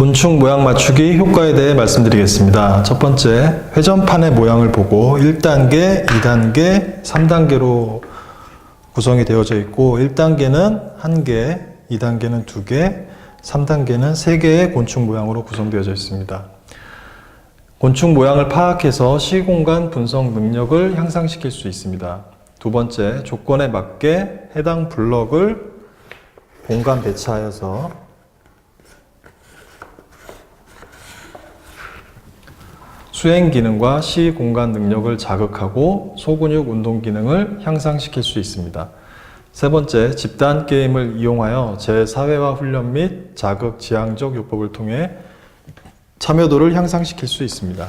곤충 모양 맞추기 효과에 대해 말씀드리겠습니다. 첫 번째, 회전판의 모양을 보고 1단계, 2단계, 3단계로 구성이 되어져 있고 1단계는 1개, 2단계는 2개, 3단계는 3개의 곤충 모양으로 구성되어져 있습니다. 곤충 모양을 파악해서 시공간 분석 능력을 향상시킬 수 있습니다. 두 번째, 조건에 맞게 해당 블럭을 공간 배치하여서 수행 기능과 시 공간 능력을 자극하고 소근육 운동 기능을 향상시킬 수 있습니다. 세 번째, 집단 게임을 이용하여 재사회화 훈련 및 자극 지향적 요법을 통해 참여도를 향상시킬 수 있습니다.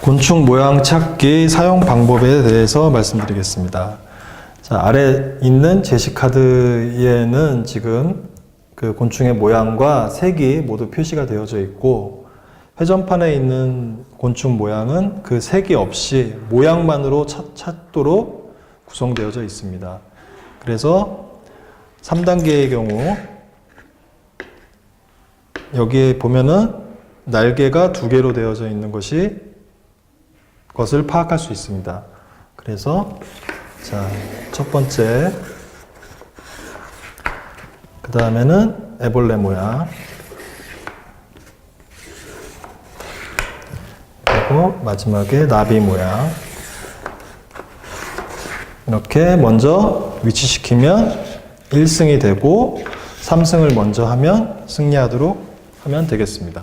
곤충 모양 찾기 사용 방법에 대해서 말씀드리겠습니다. 자, 아래 있는 제시카드에는 지금 그 곤충의 모양과 색이 모두 표시가 되어져 있고 회전판에 있는 곤충 모양은 그 색이 없이 모양만으로 찾, 찾도록 구성되어져 있습니다. 그래서 3단계의 경우 여기에 보면은 날개가 두 개로 되어져 있는 것이 것을 파악할 수 있습니다. 그래서 자, 첫 번째. 그 다음에는 애벌레 모양. 그리고 마지막에 나비 모양. 이렇게 먼저 위치시키면 1승이 되고 3승을 먼저 하면 승리하도록 하면 되겠습니다.